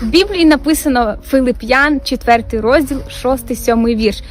В Біблії написано Филип'ян, 4 розділ, 6-7 вірш.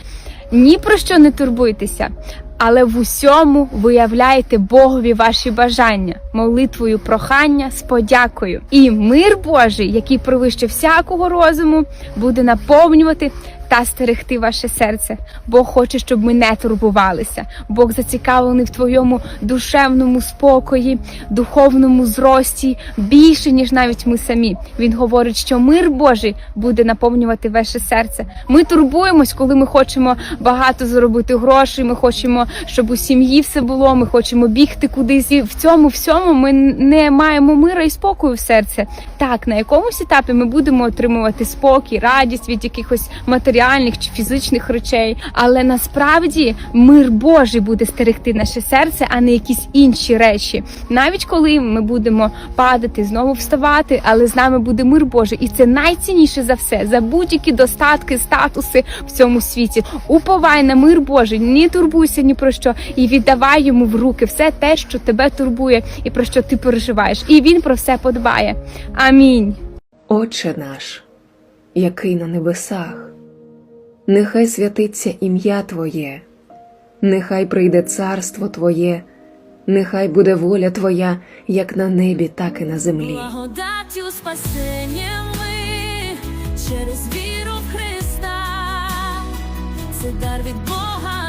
Ні про що не турбуйтеся, але в усьому виявляйте Богові ваші бажання, молитвою прохання з подякою. І мир Божий, який провище всякого розуму, буде наповнювати та стерегти ваше серце. Бог хоче, щоб ми не турбувалися. Бог зацікавлений в твоєму душевному спокої, духовному зрості більше, ніж навіть ми самі. Він говорить, що мир Божий буде наповнювати ваше серце. Ми турбуємось, коли ми хочемо багато заробити грошей. Ми хочемо, щоб у сім'ї все було. Ми хочемо бігти кудись. І в цьому всьому ми не маємо мира і спокою в серці. Так, на якомусь етапі ми будемо отримувати спокій, радість від якихось матеріальних чи фізичних речей. Але насправді мир Божий буде стерегти наше серце, а не якісь інші речі. Навіть коли ми будемо падати, знову вставати, але з нами буде мир Божий, і це найцінніше за все, за будь-які достатки, статуси в цьому світі. Уповай на мир Божий, не турбуйся ні про що, і віддавай йому в руки все те, що тебе турбує, і про що ти переживаєш. І він про все подбає. Амінь. Отче наш, який на небесах, нехай святиться ім'я Твоє, нехай прийде царство Твоє, нехай буде воля Твоя, як на небі, так і на землі. Благодаттю спасення ми через віру в Христа. Це дар від Бога